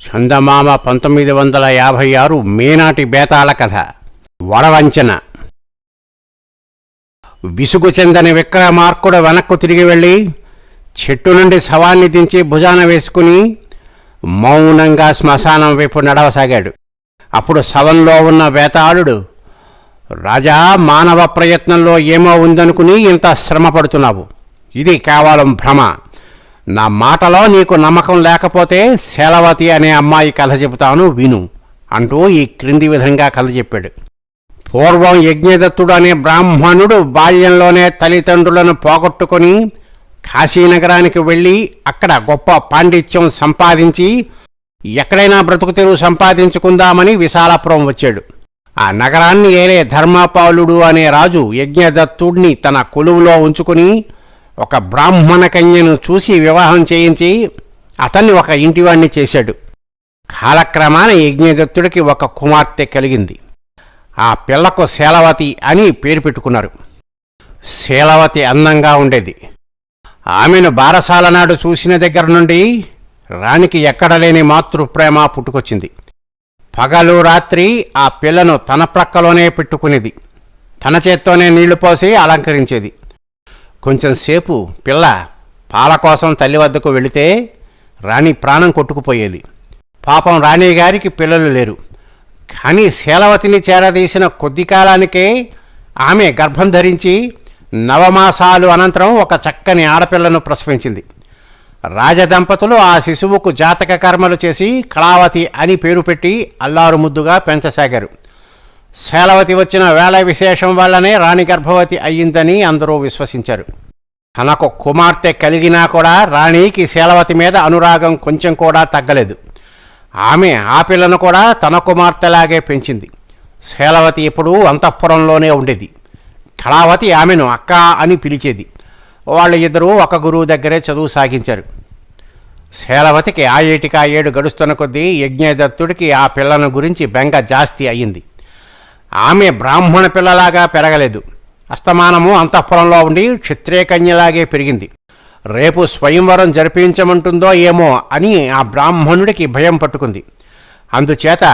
చందమామ పంతొమ్మిది వందల యాభై ఆరు మేనాటి బేతాళ కథ. వడవంచన. విసుగు చెందని విక్రమార్కుడు వెనక్కు తిరిగి వెళ్ళి చెట్టు నుండి శవాన్ని దించి భుజాన వేసుకుని మౌనంగా శ్మశానం వైపు నడవసాగాడు. అప్పుడు శవంలో ఉన్న బేతాళుడు రాజా మానవ ప్రయత్నంలో ఏమో ఉందనుకుని ఇంత శ్రమ పడుతున్నావు. ఇది కేవలం భ్రమ. నా మాటలో నీకు నమ్మకం లేకపోతే శేలవతి అనే అమ్మాయి కథ చెబుతాను విను అంటూ ఈ క్రింది విధంగా కథ చెప్పాడు. పూర్వం యజ్ఞదత్తుడు అనే బ్రాహ్మణుడు బాల్యంలోనే తల్లిదండ్రులను పోగొట్టుకొని కాశీనగరానికి వెళ్ళి అక్కడ గొప్ప పాండిత్యం సంపాదించి ఎక్కడైనా బ్రతుకు తెరువు సంపాదించుకుందామని విశాలపురం వచ్చాడు. ఆ నగరాన్ని ఏలే ధర్మపాలుడు అనే రాజు యజ్ఞదత్తుడిని తన కొలువులో ఉంచుకుని ఒక బ్రాహ్మణ కన్యను చూసి వివాహం చేయించి అతన్ని ఒక ఇంటివాణ్ణి చేశాడు. కాలక్రమాన యజ్ఞదత్తుడికి ఒక కుమార్తె కలిగింది. ఆ పిల్లకు శీలవతి అని పేరు పెట్టుకున్నారు. శీలవతి అందంగా ఉండేది. ఆమెను బారసాల నాడు చూసిన దగ్గర నుండి రాణికి ఎక్కడ లేని మాతృప్రేమ పుట్టుకొచ్చింది. పగలు రాత్రి ఆ పిల్లను తన ప్రక్కలోనే పెట్టుకునేది. తన చేత్తోనే నీళ్ళు పోసి అలంకరించేది. కొంచెం సేపు పిల్ల పాల కోసం తల్లి వద్దకు వెళితే రాణి ప్రాణం కొట్టుకుపోయేది. పాపం రాణి గారికి పిల్లలు లేరు. కానీ శీలవతిని చేరదీసిన కొద్ది కాలానికే ఆమె గర్భం ధరించి నవమాసాలు అనంతరం ఒక చక్కని ఆడపిల్లను ప్రసవించింది. రాజదంపతులు ఆ శిశువుకు జాతక కర్మలు చేసి కళావతి అని పేరు పెట్టి అల్లారు ముద్దుగా పెంచసాగారు. శేలవతి వచ్చిన వేళ విశేషం వల్లనే రాణి గర్భవతి అయ్యిందని అందరూ విశ్వసించారు. తనకు కుమార్తె కలిగినా కూడా రాణికి శీలవతి మీద అనురాగం కొంచెం కూడా తగ్గలేదు. ఆమె ఆ పిల్లను కూడా తన కుమార్తెలాగే పెంచింది. శీలవతి ఎప్పుడూ అంతఃపురంలోనే ఉండేది. కళావతి ఆమెను అక్క అని పిలిచేది. వాళ్ళ ఇద్దరూ ఒక గురువు దగ్గరే చదువు సాగించారు. శీలవతికి ఆ ఏటికా ఏడు గడుస్తున్న కొద్దీ యజ్ఞదత్తుడికి ఆ పిల్లను గురించి బెంగ జాస్తి అయ్యింది. ఆమె బ్రాహ్మణ పిల్లలాగా పెరగలేదు. అస్తమానము అంతఃపురంలో ఉండి క్షత్రియకన్యలాగే పెరిగింది. రేపు స్వయంవరం జరిపించమంటుందో ఏమో అని ఆ బ్రాహ్మణుడికి భయం పట్టుకుంది. అందుచేత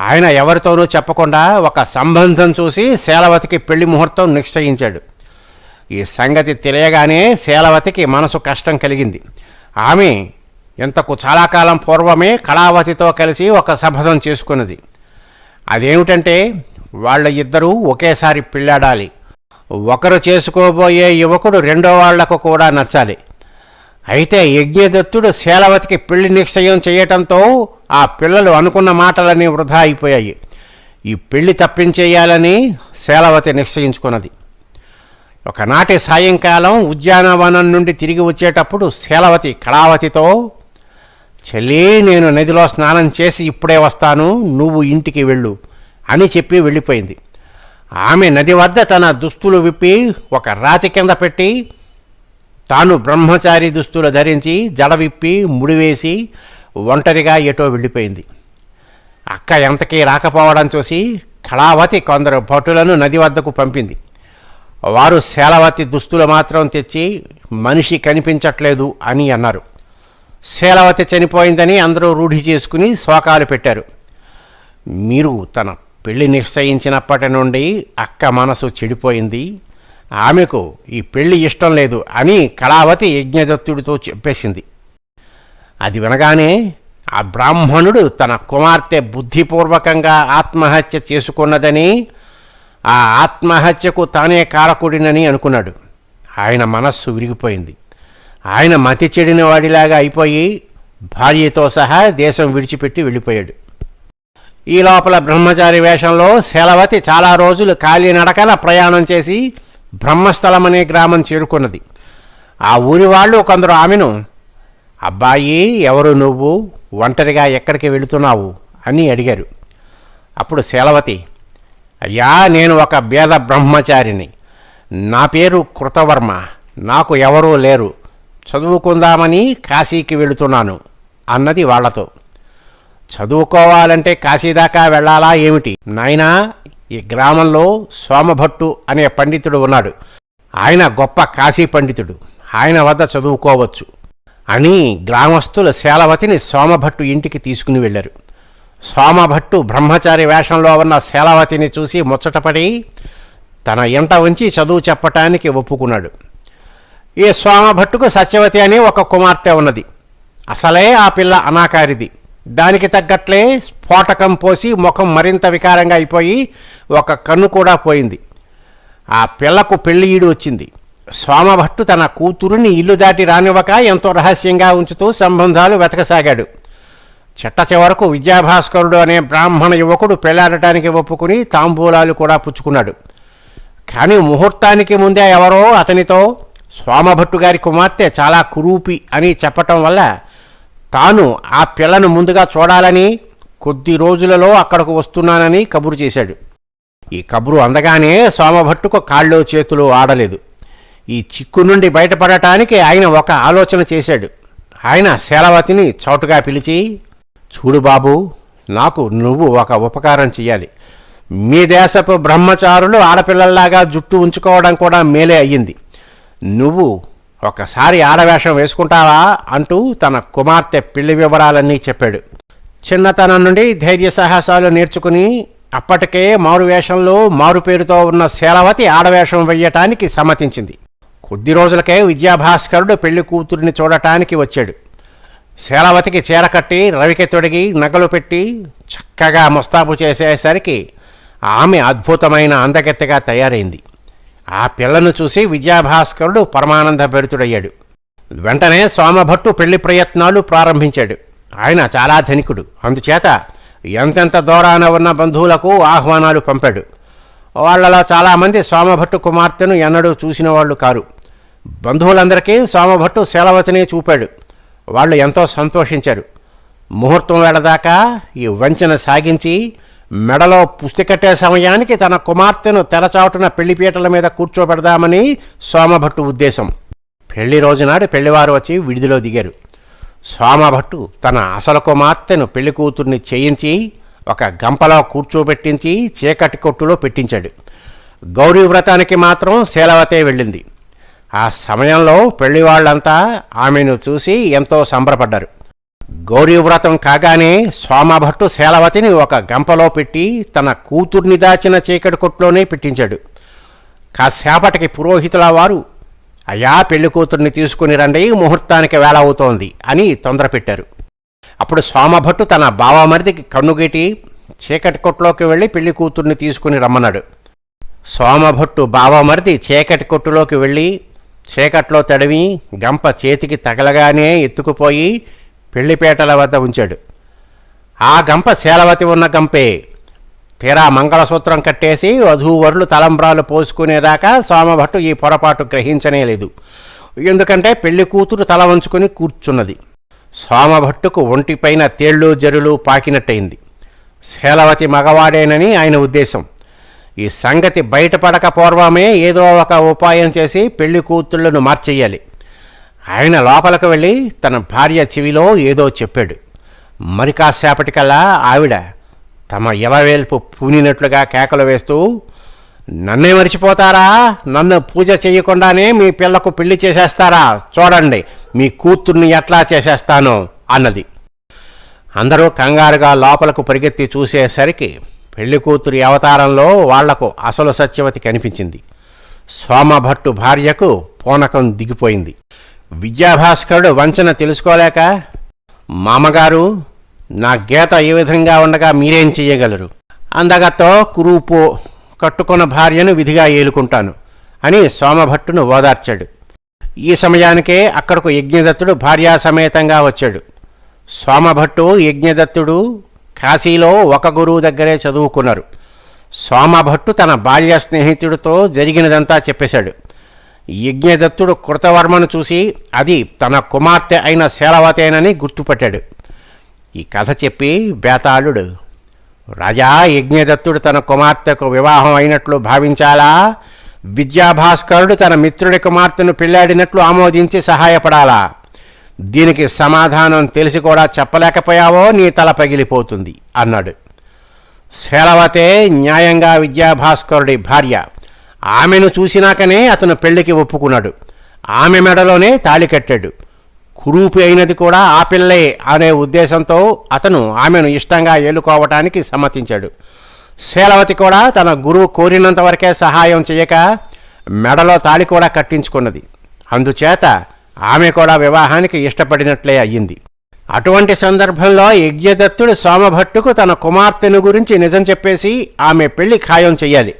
ఆయన ఎవరితోనూ చెప్పకుండా ఒక సంబంధం చూసి శీలవతికి పెళ్ళి ముహూర్తం నిశ్చయించాడు. ఈ సంగతి తెలియగానే శీలవతికి మనసు కష్టం కలిగింది. ఆమె ఇంతకు చాలా కాలం పూర్వమే కళావతితో కలిసి ఒక శపథం చేసుకున్నది. అదేమిటంటే వాళ్ళ ఇద్దరూ ఒకేసారి పిల్లాడాలి. ఒకరు చేసుకోబోయే యువకుడు రెండో వాళ్ళకు కూడా నచ్చాలి. అయితే యజ్ఞదత్తుడు శీలవతికి పెళ్ళి నిశ్చయం చేయటంతో ఆ పిల్లలు అనుకున్న మాటలన్నీ వృధా అయిపోయాయి. ఈ పెళ్ళి తప్పించేయాలని శీలవతి నిశ్చయించుకున్నది. ఒకనాటి సాయంకాలం ఉద్యానవనం నుండి తిరిగి వచ్చేటప్పుడు శీలవతి కళావతితో చెల్లి నేను నదిలో స్నానం చేసి ఇప్పుడే వస్తాను నువ్వు ఇంటికి వెళ్ళు. అని చెప్పి వెళ్ళిపోయింది. ఆమె నది వద్ద తన దుస్తులు విప్పి ఒక రాతి కింద పెట్టి తాను బ్రహ్మచారి దుస్తులు ధరించి జడ విప్పి ముడివేసి ఒంటరిగా ఎటో వెళ్ళిపోయింది. అక్క ఎంతకీ రాకపోవడం చూసి కళావతి కొందరు భటులను నది వద్దకు పంపింది. వారు శేలవతి దుస్తులు మాత్రం తెచ్చి మనిషి కనిపించట్లేదు అని అన్నారు. శీలవతి చనిపోయిందని అందరూ రూఢి చేసుకుని శోకాలు పెట్టారు. మీరు తన పెళ్ళి నిశ్చయించినప్పటి నుండి అక్క మనసు చెడిపోయింది. ఆమెకు ఈ పెళ్ళి ఇష్టం లేదు అని కళావతి యజ్ఞదత్తుడితో చెప్పేసింది. అది వినగానే ఆ బ్రాహ్మణుడు తన కుమార్తె బుద్ధిపూర్వకంగా ఆత్మహత్య చేసుకున్నదని ఆ ఆత్మహత్యకు తానే కారకుడినని అనుకున్నాడు. ఆయన మనస్సు విరిగిపోయింది. ఆయన మతి చెడిన వాడిలాగా అయిపోయి భార్యతో సహా దేశం విడిచిపెట్టి వెళ్ళిపోయాడు. ఈ లోపల బ్రహ్మచారి వేషంలో శలవతి చాలా రోజులు కాలినడకన ప్రయాణం చేసి బ్రహ్మస్థలం అనే గ్రామం చేరుకున్నది. ఆ ఊరి వాళ్ళు కొందరు ఆమెను అబ్బాయి ఎవరు నువ్వు? ఒంటరిగా ఎక్కడికి వెళుతున్నావు? అని అడిగారు. అప్పుడు శలవతి అయ్యా నేను ఒక భేద బ్రహ్మచారిని. నా పేరు కృతవర్మ. నాకు ఎవరూ లేరు. చదువుకుందామని కాశీకి వెళుతున్నాను అన్నది వాళ్ళతో చదువుకోవాలంటే కాశీ దాకా వెళ్ళాలా ఏమిటి? నాయనా ఈ గ్రామంలో సోమభట్టు అనే పండితుడు ఉన్నాడు. ఆయన గొప్ప కాశీ పండితుడు. ఆయన వద్ద చదువుకోవచ్చు. అని గ్రామస్థులు శేలవతిని సోమభట్టు ఇంటికి తీసుకుని వెళ్ళారు. సోమభట్టు బ్రహ్మచారి వేషంలో ఉన్న శేలవతిని చూసి ముచ్చటపడి తన ఇంట ఉంచి చదువు చెప్పటానికి ఒప్పుకున్నాడు. ఈ సోమభట్టుకు సత్యవతి అని ఒక కుమార్తె ఉన్నది. అసలే ఆ పిల్ల అనాకారిది. దానికి తగ్గట్లే స్ఫోటకం పోసి ముఖం మరింత వికారంగా అయిపోయి ఒక కన్ను కూడా పోయింది. ఆ పిల్లకు పెళ్ళి ఈడు వచ్చింది. సోమభట్టు తన కూతురుని ఇల్లు దాటి రానివ్వక ఎంతో రహస్యంగా ఉంచుతూ సంబంధాలు వెతకసాగాడు. చెట్ట చివరకు విద్యాభాస్కరుడు అనే బ్రాహ్మణ యువకుడు పెళ్ళాడటానికి ఒప్పుకుని తాంబూలాలు కూడా పుచ్చుకున్నాడు. కానీ ముహూర్తానికి ముందే ఎవరో అతనితో సోమభట్టు గారి కుమార్తె చాలా కురూపి అని చెప్పటం వల్ల తాను ఆ పిల్లను ముందుగా చూడాలని కొద్ది రోజులలో అక్కడకు వస్తున్నానని కబురు చేశాడు. ఈ కబురు అందగానే సోమభట్టుకు కాళ్ళు చేతులు ఆడలేదు. ఈ చిక్కు నుండి బయటపడటానికి ఆయన ఒక ఆలోచన చేశాడు. ఆయన శీలవతిని చౌటుగా పిలిచి చూడు బాబు నాకు నువ్వు ఒక ఉపకారం చెయ్యాలి. మీ దేశపు బ్రహ్మచారులు ఆడపిల్లల్లాగా జుట్టు ఉంచుకోవడం కూడా మేలే అయ్యింది. నువ్వు ఒకసారి ఆడవేషం వేసుకుంటావా అంటూ తన కుమార్తె పెళ్ళి వివరాలన్నీ చెప్పాడు. చిన్నతనం నుండి ధైర్య సాహసాలు నేర్చుకుని అప్పటికే మారు వేషంలో మారు పేరుతో ఉన్న శీలవతి ఆడవేషం వెయ్యటానికి సమ్మతించింది. కొద్ది రోజులకే విద్యాభాస్కరుడు పెళ్ళి కూతురిని చూడటానికి వచ్చాడు. శీలవతికి చీరకట్టి రవికి తొడిగి నగలు పెట్టి చక్కగా ముస్తాబు చేసేసరికి ఆమె అద్భుతమైన అందగత్తెగా తయారైంది. ఆ పిల్లను చూసి విద్యాభాస్కరుడు పరమానంద భరితుడయ్యాడు. వెంటనే సోమభట్టు పెళ్ళి ప్రయత్నాలు ప్రారంభించాడు. ఆయన చాలా ధనికుడు. అందుచేత ఎంతెంత దూరాన ఉన్న బంధువులకు ఆహ్వానాలు పంపాడు. వాళ్ళలో చాలామంది సోమభట్టు కుమార్తెను ఎన్నడూ చూసిన వాళ్ళు కారు. బంధువులందరికీ సోమభట్టు శీలవతిని చూపాడు. వాళ్ళు ఎంతో సంతోషించారు. ముహూర్తం వేళదాకా ఈ వంచన సాగించి మెడలో పుస్తి కట్టే సమయానికి తన కుమార్తెను తెరచాటున పెళ్ళిపీటల మీద కూర్చోబెడదామని సోమభట్టు ఉద్దేశం. పెళ్ళి రోజునాడు పెళ్ళివారు వచ్చి విడిదిలో దిగారు. సోమభట్టు తన అసలు కుమార్తెను పెళ్ళి కూతుర్ని చేయించి ఒక గంపలో కూర్చోబెట్టించి చీకటి కొట్టులో పెట్టించాడు. గౌరీ వ్రతానికి మాత్రం శీలవతే వెళ్ళింది. ఆ సమయంలో పెళ్ళి వాళ్ళంతా ఆమెను చూసి ఎంతో సంబరపడ్డారు. గౌరీవ్రతం కాగానే సోమభట్టు శీలవతిని ఒక గంపలో పెట్టి తన కూతుర్ని దాచిన చీకటి కొట్లోనే పెట్టించాడు. కాసేపటికి పురోహితుల వారు అయ్యా పెళ్ళి కూతుర్ని తీసుకుని రండి ముహూర్తానికి వేళ అవుతోంది అని తొందర పెట్టారు. అప్పుడు సోమభట్టు తన బావమరిదికి కన్నుగీటి చీకటి కొట్టులోకి వెళ్ళి పెళ్ళి కూతుర్ని తీసుకుని రమ్మన్నాడు. సోమభట్టు బావమరిది చీకటి కొట్టులోకి వెళ్ళి చీకట్లో తడివి గంప చేతికి తగలగానే ఎత్తుకుపోయి పెళ్ళిపేటల వద్ద ఉంచాడు. ఆ గంప శీలవతి ఉన్న గంపే. తీరా మంగళసూత్రం కట్టేసి వధూవరులు తలంబ్రాలు పోసుకునేదాకా సోమభట్టు ఈ పొరపాటు గ్రహించనే లేదు. ఎందుకంటే పెళ్ళి కూతురు తల వంచుకొని కూర్చున్నది. సోమభట్టుకు ఒంటిపైన తేళ్ళు జరులు పాకినట్టయింది. శీలవతి మగవాడేనని ఆయన ఉద్దేశం. ఈ సంగతి బయటపడక పూర్వమే ఏదో ఒక ఉపాయం చేసి పెళ్ళి కూతుళ్ళను మార్చేయాలి. ఆయన లోపలికి వెళ్ళి తన భార్య చెవిలో ఏదో చెప్పాడు. మరి కాసేపటికల్లా ఆవిడ తమ యవవేల్పు పూనినట్లుగా కేకలు వేస్తూ నన్నే మరిచిపోతారా? నన్ను పూజ చేయకుండానే మీ పిల్లకు పెళ్ళి చేసేస్తారా? చూడండి మీ కూతుర్ని ఎట్లా చేసేస్తానో అన్నది. అందరూ కంగారుగా లోపలకు పరిగెత్తి చూసేసరికి పెళ్ళి కూతురి అవతారంలో వాళ్ళకు అసలు సత్యవతి కనిపించింది. సోమభట్టు భార్యకు పూనకం దిగిపోయింది. విద్యాభాస్కరుడు వంచన తెలుసుకోలేక మామగారు నా గీత ఏ విధంగా ఉండగా మీరేం చెయ్యగలరు? అందగతో కురూపో కట్టుకున్న భార్యను విధిగా ఏలుకుంటాను అని సోమభట్టును ఓదార్చాడు. ఈ సమయానికే అక్కడకు యజ్ఞదత్తుడు భార్యాసమేతంగా వచ్చాడు. సోమభట్టు యజ్ఞదత్తుడు కాశీలో ఒక గురువు దగ్గరే చదువుకున్నారు. సోమభట్టు తన బాల్య స్నేహితుడితో జరిగినదంతా చెప్పేశాడు. యజ్ఞదత్తుడు కృతవర్మను చూసి అది తన కుమార్తె అయిన శేలవతేనని గుర్తుపట్టాడు. ఈ కథ చెప్పి బేతాళుడు రాజా యజ్ఞదత్తుడు తన కుమార్తెకు వివాహం అయినట్లు భావించాలా? విద్యాభాస్కరుడు తన మిత్రుడి కుమార్తెను పెళ్ళాడినట్లు ఆమోదించి సహాయపడాలా? దీనికి సమాధానం తెలిసి కూడా చెప్పలేకపోయావో నీ తల పగిలిపోతుంది అన్నాడు. శీలవతే న్యాయంగా విద్యాభాస్కరుడి భార్య ఆమెను చూసినాకనే అతను పెళ్ళికి ఒప్పుకున్నాడు. ఆమె మెడలోనే తాళి కట్టాడు. కురూపి అయినది కూడా ఆ పిల్లే అనే ఉద్దేశంతో అతను ఆమెను ఇష్టంగా ఏలుకోవటానికి సమ్మతించాడు. శీలవతి కూడా తన గురువు కోరినంత వరకే సహాయం చేయక మెడలో తాళి కూడా కట్టించుకున్నది. అందుచేత ఆమె కూడా వివాహానికి ఇష్టపడినట్లే అయ్యింది. అటువంటి సందర్భంలో యజ్ఞదత్తుడు సోమభట్టుకు తన కుమార్తెను గురించి నిజం చెప్పేసి ఆమె పెళ్ళి ఖాయం చేయాలి.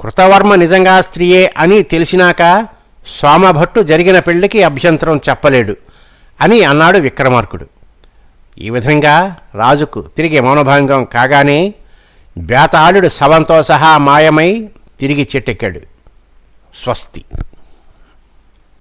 కృతవర్మ నిజంగా స్త్రీయే అని తెలిసినాక సోమభట్టు జరిగిన పెళ్ళికి అభ్యంతరం చెప్పలేడు అని అన్నాడు విక్రమార్కుడు. ఈ విధంగా రాజుకు తిరిగి మౌనభంగం కాగానే బేతాళుడు శవంతో సహా మాయమై తిరిగి చెట్టెక్కాడు. స్వస్తి.